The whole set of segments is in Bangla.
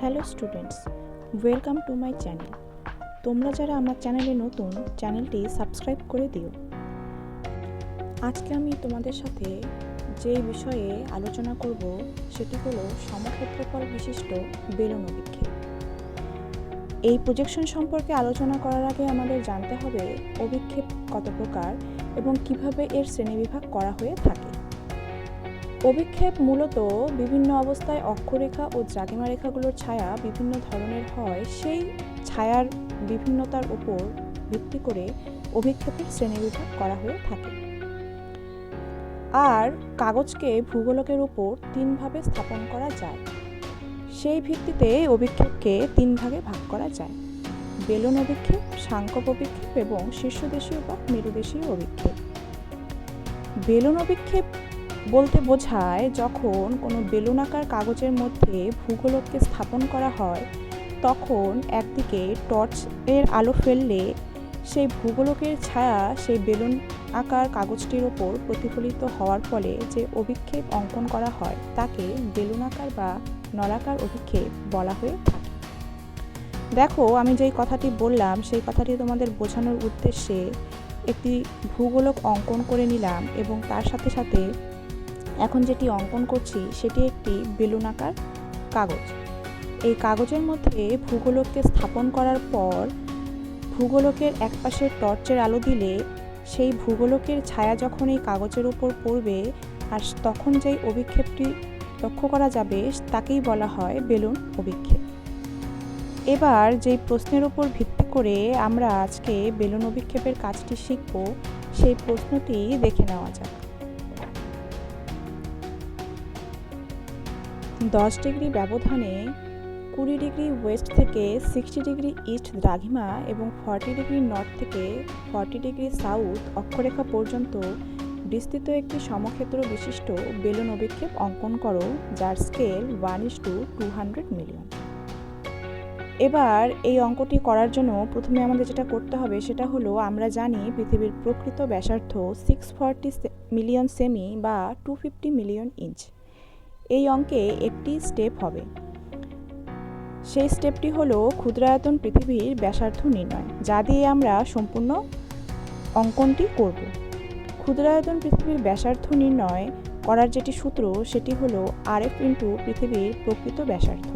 Hello students, welcome to my channel. তোমরা যারা আমার চ্যানেলে নতুন, চ্যানেলটি সাবস্ক্রাইব করে দিও। আজকে আমি তোমাদের সাথে যে বিষয়ে আলোচনা করব, সেটি হলো সমক্ষেত্রফল বিশিষ্ট বেলুন অভিক্ষেপ। এই প্রজেকশন সম্পর্কে আলোচনা করার আগে আমাদের জানতে হবে অভিক্ষেপ কত প্রকার এবং কীভাবে এর শ্রেণীবিভাগ করা হয়ে থাকে। অভিক্ষেপ মূলত বিভিন্ন অবস্থায় অক্ষরেখা ও দ্রাঘিমা রেখাগুলোর ছায়া বিভিন্ন ধরনের হয়। সেই ছায়ার বিভিন্নতার উপর ভিত্তি করে অভিক্ষেপের শ্রেণীবিভাগ করা হয়ে থাকে। আর কাগজকে ভূগোলকের উপর তিন ভাবে স্থাপন করা যায়। সেই ভিত্তিতে অভিক্ষেপকে তিন ভাগে ভাগ করা যায়। বেলুন অভিক্ষেপ সাংকপ অভিক্ষেপ এবং শীর্ষদেশীয় বা মেরুদেশীয় অভিক্ষেপ। বেলুন অভিক্ষেপ বলতে বোঝায়, যখন কোনো বেলুনাকার কাগজের মধ্যে ভূগোলককে স্থাপন করা হয়, তখন একদিকে টর্চ এর আলো ফেললে সেই ভূগোলকের ছায়া সেই বেলুন আকার কাগজটির ওপর প্রতিফলিত হওয়ার ফলে যে অভিক্ষেপ অঙ্কন করা হয়, তাকে বেলুনাকার বা নলাকার অভিক্ষেপ বলা হয়ে থাকে। দেখো, আমি যেই কথাটি বললাম, সেই কথাটি তোমাদের বোঝানোর উদ্দেশ্যে একটি ভূগোলক অঙ্কন করে নিলাম এবং তার সাথে সাথে এখন যেটি অঙ্কন করছি সেটি একটি বেলুনাকার কাগজ। এই কাগজের মধ্যে ভূগোলককে স্থাপন করার পর ভূগোলকের একপাশে টর্চের আলো দিলে সেই ভূগোলকের ছায়া যখন এই কাগজের উপর পড়বে আর তখন যেই অভিক্ষেপটি লক্ষ্য করা যাবে তাকেই বলা হয় বেলুন অভিক্ষেপ। এবার যেই প্রশ্নের উপর ভিত্তি করে আমরা আজকে বেলুন অভিক্ষেপের কাজটি শিখব, সেই প্রশ্নটি দেখে নেওয়া যাক। দশ ডিগ্রি ব্যবধানে কুড়ি ডিগ্রি ওয়েস্ট থেকে সিক্সটি ডিগ্রি ইস্ট দ্রাঘিমা এবং ফর্টি ডিগ্রি নর্থ থেকে ফর্টি ডিগ্রি সাউথ অক্ষরেখা পর্যন্ত বিস্তৃত একটি সমক্ষেত্র বিশিষ্ট বেলুন অভিক্ষেপ অঙ্কন করো, যার scale one is to two hundred million এবার এই অঙ্কটি করার জন্য প্রথমে আমাদের যেটা করতে হবে সেটা হলো, আমরা জানি পৃথিবীর প্রকৃত ব্যাসার্ধ সিক্স ফর্টি মিলিয়ন সেমি বা টু ফিফটি মিলিয়ন ইঞ্চ এই অঙ্কে একটি স্টেপ হবে। সেই স্টেপটি হলো ক্ষুদ্রায়তন পৃথিবীর ব্যাসার্ধ নির্ণয়, যা দিয়ে আমরা সম্পূর্ণ অঙ্কনটি করব। ক্ষুদ্রায়তন পৃথিবীর ব্যাসার্ধ নির্ণয় করার যেটি সূত্র, সেটি হলো আরএফ ইন্টু পৃথিবীর প্রকৃত ব্যাসার্ধ।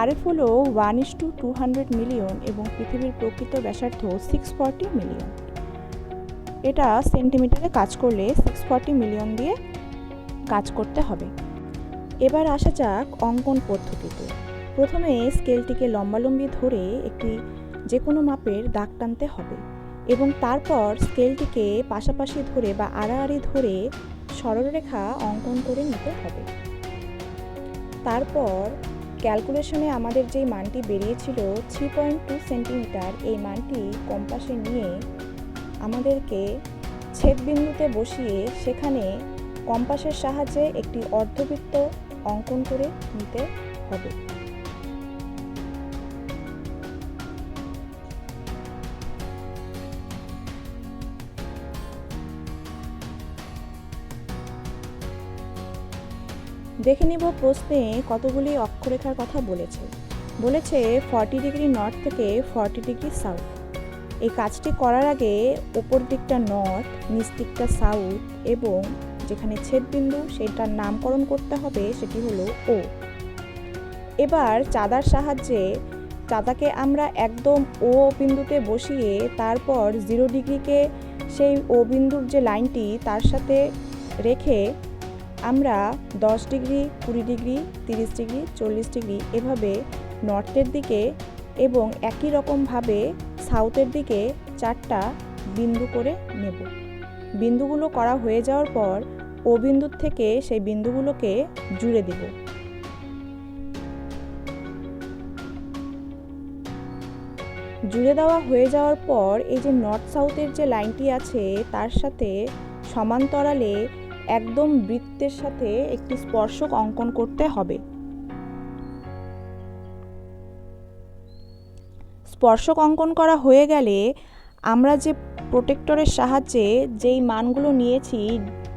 আরএফ হলো one is to two hundred million এবং পৃথিবীর প্রকৃত ব্যাসার্ধ সিক্স ফর্টি মিলিয়ন। এটা সেন্টিমিটারে কাজ করলে সিক্স ফর্টি মিলিয়ন দিয়ে কাজ করতে হবে। এবার আসা যাক অঙ্কন পদ্ধতিতে। প্রথমে স্কেলটিকে লম্বালম্বি ধরে একটি যে কোনো মাপের দাগ টানতে হবে এবং তারপর স্কেলটিকে পাশাপাশি ধরে বা আড়াআড়ি ধরে সরলরেখা অঙ্কন করে নিতে হবে। তারপর ক্যালকুলেশনে আমাদের যেই মানটি বেরিয়েছিল থ্রি পয়েন্ট টু সেন্টিমিটার, এই মানটি কম্পাসে নিয়ে আমাদেরকে ছেদবিন্দুতে বসিয়ে সেখানে কম্পাসের সাহায্যে একটি অর্ধবৃত্ত অঙ্কন করে নিতে হবে। দেখে নিব প্রশ্নে কতগুলি অক্ষরেখার কথা বলেছে। বলেছে ফর্টি ডিগ্রি নর্থ থেকে ফর্টি ডিগ্রি সাউথ। এই কাজটি করার আগে ওপর দিকটা নর্থ, নিচ দিকটা সাউথ এবং যেখানে ছেদবিন্দু সেটার নামকরণ করতে হবে সেটি হলো ও। এবার চাঁদার সাহায্যে চাঁদাকে আমরা একদম ও বিন্দুতে বসিয়ে তারপর জিরো ডিগ্রিকে সেই ও বিন্দুর যে লাইনটি তার সাথে রেখে আমরা দশ ডিগ্রি, কুড়ি ডিগ্রি, তিরিশ ডিগ্রি, চল্লিশ ডিগ্রি এভাবে নর্থের দিকে এবং একই রকমভাবে সাউথের দিকে চারটা বিন্দু করে নেব। বিন্দুগুলো করা হয়ে যাওয়ার পর ও বিন্দুর থেকে সেই বিন্দুগুলোকে জুড়ে দিব। জুড়ে দেওয়া হয়ে যাওয়ার পর এই যে নর্থ সাউথের যে লাইনটি আছে তার সাথে সমান্তরালে একদম বৃত্তের সাথে একটি স্পর্শক অঙ্কন করতে হবে। স্পর্শক অঙ্কন করা হয়ে গেলে আমরা যে প্রোটেক্টরের সাহায্যে যেই মানগুলো নিয়েছি,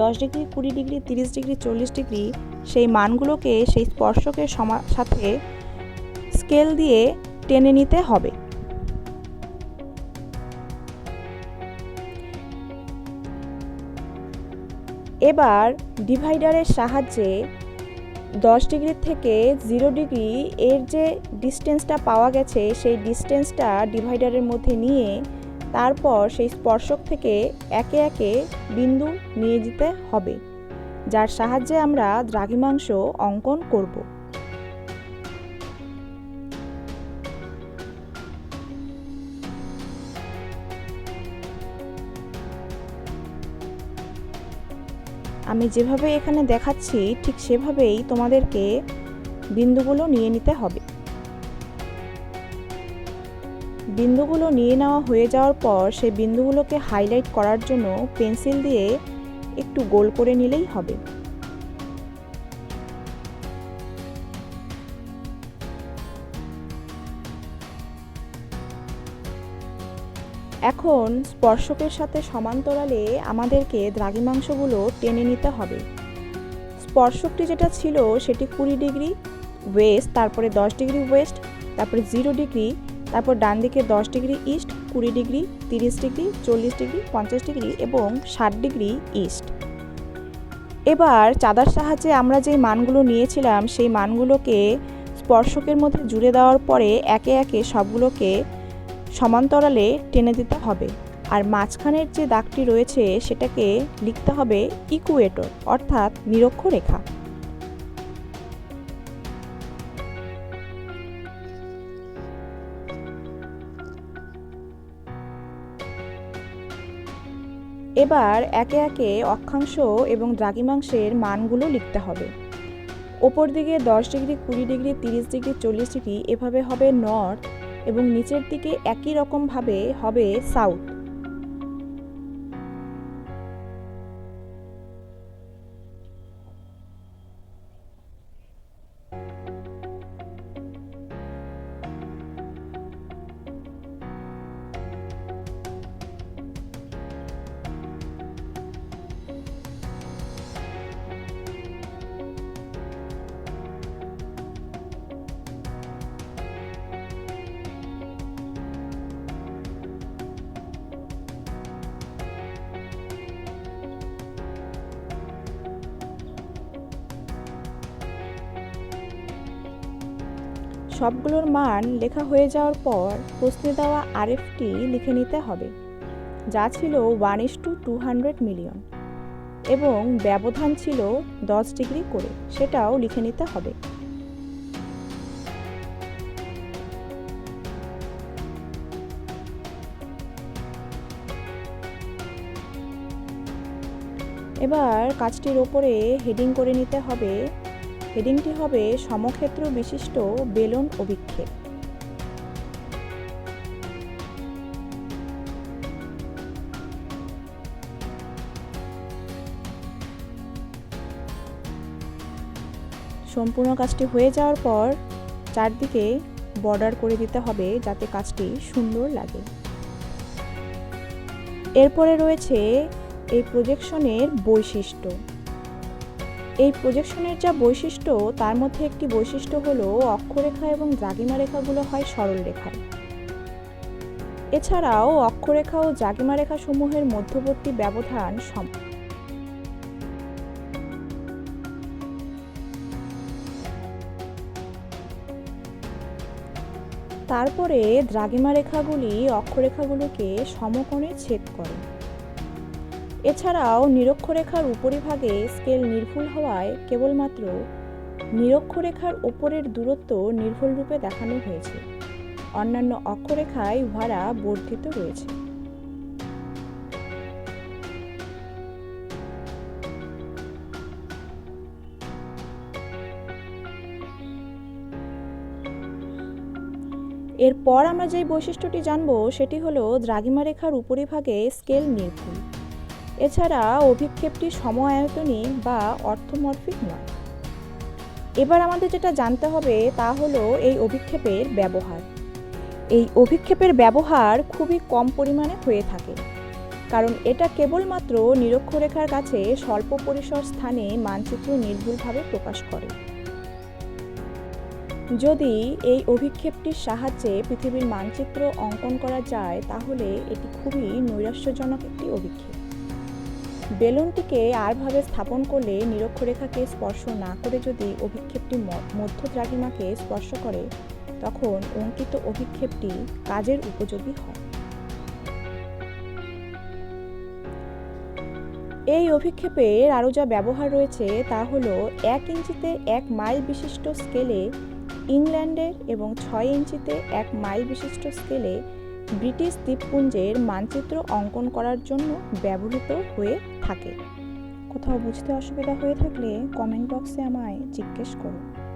দশ ডিগ্রি, কুড়ি ডিগ্রি, তিরিশ ডিগ্রি, চল্লিশ ডিগ্রি, সেই মানগুলোকে, সেই স্পর্শকের সাথে স্কেল দিয়ে টেনে নিতে হবে। এবার ডিভাইডারের সাহায্যে দশ ডিগ্রি থেকে জিরো ডিগ্রি এর যে ডিস্টেন্সটা পাওয়া গেছে, সেই ডিস্টেন্সটা ডিভাইডারের মধ্যে নিয়ে তারপর সেই স্পর্শক থেকে একে একে বিন্দু নিয়ে যেতে হবে, যার সাহায্যে আমরা দ্রাঘিমাংশ অঙ্কন করব। আমি যেভাবে এখানে দেখাচ্ছি, ঠিক সেভাবেই তোমাদেরকে বিন্দুগুলো নিয়ে নিতে হবে। বিন্দুগুলো নিয়ে নেওয়া হয়ে যাওয়ার পর সেই বিন্দুগুলোকে হাইলাইট করার জন্য পেন্সিল দিয়ে একটু গোল করে নিলেই হবে। এখন স্পর্শকের সাথে সমান্তরালে আমাদেরকে দ্রাঘিমাংশগুলো টেনে নিতে হবে। স্পর্শকটি যেটা ছিল সেটি কুড়ি ডিগ্রি ওয়েস্ট তারপরে দশ ডিগ্রি ওয়েস্ট তারপরে জিরো ডিগ্রি তারপর ডান দিকে দশ ডিগ্রি ইস্ট, কুড়ি ডিগ্রি, তিরিশ ডিগ্রি, চল্লিশ ডিগ্রি, পঞ্চাশ ডিগ্রি এবং ষাট ডিগ্রি ইস্ট। এবার চাঁদার সাহায্যে আমরা যেই মানগুলো নিয়েছিলাম, সেই মানগুলোকে স্পর্শকের মধ্যে জুড়ে দেওয়ার পরে একে একে সবগুলোকে সমান্তরালে টেনে দিতে হবে। আর মাঝখানের যে দাগটি রয়েছে, সেটাকে লিখতে হবে ইকুয়েটর অর্থাৎ নিরক্ষরেখা। এবার একে একে অক্ষাংশ এবং দ্রাঘিমাংশের মানগুলো লিখতে হবে। ওপর দিকে দশ ডিগ্রি, কুড়ি ডিগ্রি, তিরিশ ডিগ্রি, চল্লিশ ডিগ্রি এভাবে হবে নর্থ এবং নিচের দিকে একই রকমভাবে হবে সাউথ। সবগুলোর মান লেখা হয়ে যাওয়ার পর প্রশ্নে দেওয়া আরএফটি লিখে নিতে হবে, যা ছিল one is to two hundred million এবং ব্যবধান ছিল দশ ডিগ্রি করে, সেটাও লিখে নিতে হবে। এবার কাজটির ওপরে হেডিং করে নিতে হবে হেডিংটি হবে সমক্ষেত্র বিশিষ্ট বেলন অভিক্ষেপ। সম্পূর্ণ কাজটি হয়ে যাওয়ার পর চারদিকে বর্ডার করে দিতে হবে যাতে কাজটি সুন্দর লাগে। এরপরে রয়েছে এই প্রজেকশনের বৈশিষ্ট্য। এই প্রজেকশনের যা বৈশিষ্ট্য, তার মধ্যে একটি বৈশিষ্ট্য হল অক্ষরেখা এবং দ্রাঘিমা রেখাগুলো হয় সরল রেখায় এছাড়াও অক্ষরেখা ও জাগিমা রেখা সমূহের মধ্যবর্তী ব্যবধান সম তারপরে দ্রাঘিমা রেখাগুলি অক্ষরেখাগুলোকে সমকোণে ছেদ করে। এছাড়াও নিরক্ষরেখার উপরিভাগে স্কেল নির্ভুল হওয়ায় কেবলমাত্র নিরক্ষরেখার ওপরের দূরত্ব নির্ভুল রূপে দেখানো হয়েছে। অন্যান্য অক্ষরেখায় উহারা বর্ধিত রয়েছে। এরপর আমরা যেই বৈশিষ্ট্যটি জানব, সেটি হলো দ্রাঘিমা রেখার উপরিভাগে স্কেল নির্ভুল। এছাড়া অভিক্ষেপটি সম আয়তনী বা অর্থমরফিক নয়। এবার আমাদের যেটা জানতে হবে তা হলো এই অভিক্ষেপের ব্যবহার। এই অভিক্ষেপের ব্যবহার খুবই কম পরিমাণে হয়ে থাকে। কারণ এটা কেবলমাত্র নিরক্ষরেখার কাছে স্বল্প পরিসর স্থানে মানচিত্র নির্ভুলভাবে প্রকাশ করে। যদি এই অভিক্ষেপটির সাহায্যে পৃথিবীর মানচিত্র অঙ্কন করা যায়, তাহলে এটি খুবই নৈরাশ্যজনক একটি অভিক্ষেপ। বেলুনটিকে আরভাবে স্থাপন করলে নিরক্ষরেখাকে স্পর্শ না করে যদি অভিক্ষেপটি মধ্য দ্রাঘিমাকে স্পর্শ করে, তখন অঙ্কিত অভিক্ষেপটি কাজের উপযোগী হয়। এই অভিক্ষেপের আরও যা ব্যবহার রয়েছে তা হল এক ইঞ্চিতে এক মাইল বিশিষ্ট স্কেলে ইংল্যান্ডের এবং ছয় ইঞ্চিতে এক মাইল বিশিষ্ট স্কেলে ব্রিটিশ দ্বীপপুঞ্জের মানচিত্র অঙ্কন করার জন্য ব্যবহৃত হয়ে থাকে। কোথাও বুঝতে অসুবিধা হয়ে থাকলে কমেন্ট বক্সে আমায় জিজ্ঞেস করো